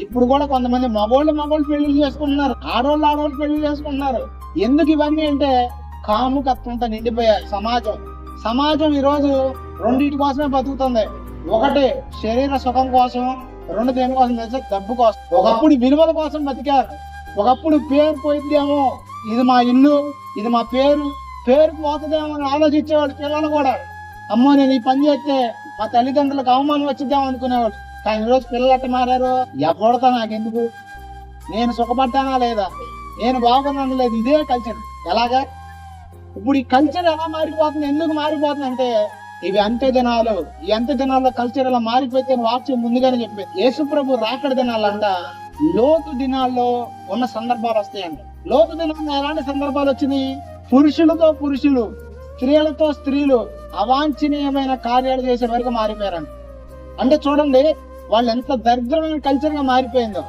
ఇప్పుడు కూడా కొంతమంది మగోళ్ళు మగోళ్ళు పెళ్ళి చేసుకుంటున్నారు ఆడోళ్ళు ఆడవాళ్ళు పెళ్ళి చేసుకుంటున్నారు. ఎందుకు ఇవన్నీ అంటే కాముకత్వంతో నిండిపోయాయి సమాజం. సమాజం ఈరోజు రెండింటి కోసమే బతుకుతుంది. ఒకటి శరీర సుఖం కోసం రెండు దేని కోసం డబ్బు కోసం. ఒకప్పుడు విలువల కోసం బతికారు. ఒకప్పుడు పేరు పోయిద్దేమో ఇది మా ఇల్లు ఇది మా పేరు. పేరు పోతుందేమో అని ఆలోచించేవాడు పిల్లలు కూడా. అమ్మో నేను ఈ పని చేస్తే మా తల్లిదండ్రులకు అవమానం వచ్చిద్దాం అనుకునేవాడు. కానీ ఈరోజు పిల్లలు ఎట్ట మారారు. ఎవడతా నాకెందుకు? నేను సుఖపడ్డానా లేదా? నేను బాగున్నాను లేదు? ఇదే కల్చర్ ఎలాగా? ఇప్పుడు ఈ కల్చర్ ఎలా మారిపోతుంది? ఎందుకు మారిపోతుంది అంటే ఇవి అంత్య దినాలు. ఈ అంత్య దినాల్లో కల్చర్ ఎలా మారిపోతే వాక్యం ముందుగానే చెప్పేది యేసుప్రభు రాకడ దినాలంట. లోతు దినాల్లో ఉన్న సందర్భాలు వస్తాయండి లోతు దినాల్లో ఎలాంటి సందర్భాలు వచ్చినాయి? పురుషులతో పురుషులు. స్త్రీలతో స్త్రీలు అవాంఛనీయమైన కార్యాలు చేసే వరకు మారిపోయారంట. అంటే చూడండి వాళ్ళు ఎంత దరిద్రమైన కల్చర్గా మారిపోయిందో.